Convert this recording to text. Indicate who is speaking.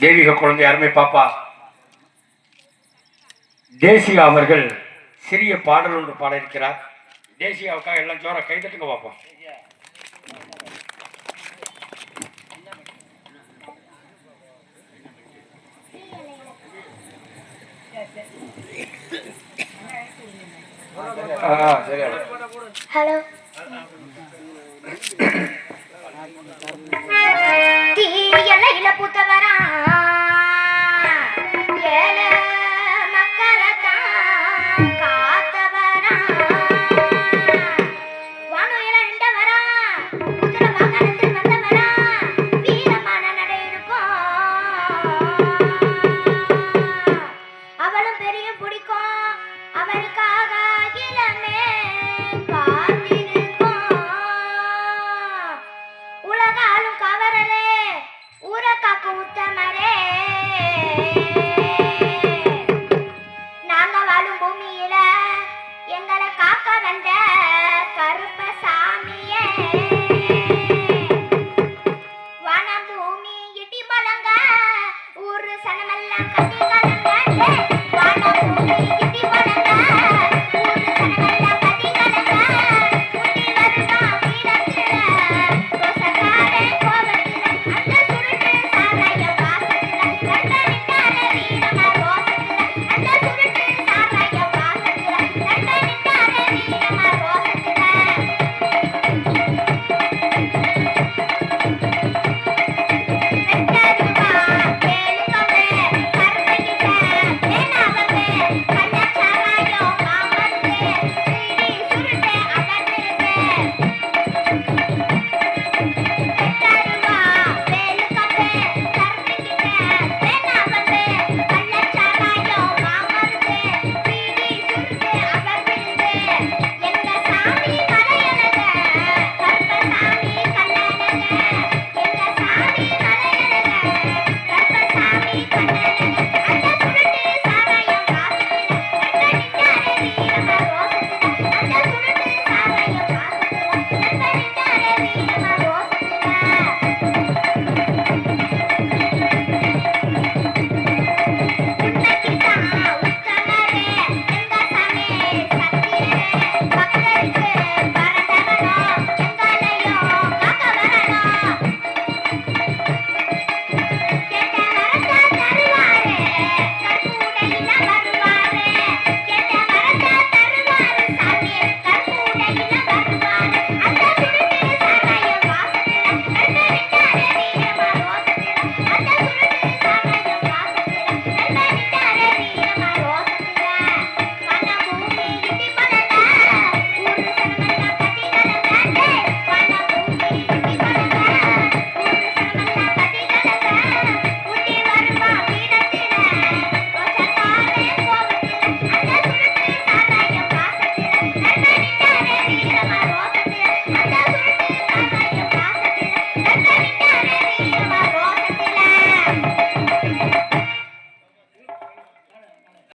Speaker 1: தெய்வீக குழந்தை அருமை பாப்பா? தேசிகா அவர்கள் சிறிய பாடல் ஒன்று பாட இருக்கிறார் தேசிகாவுக்காக எல்லாம் ஜோரா கைதட்டுங்க பாப்போம்
Speaker 2: ஹலோ. உத்தமரே நாங்க வாழும் பூமியில எங்களை காக்க வந்த கருப்ப சாமியே வனம் பூமி இடி முழங்க ஊரு சனமெல்லாம் கத்திக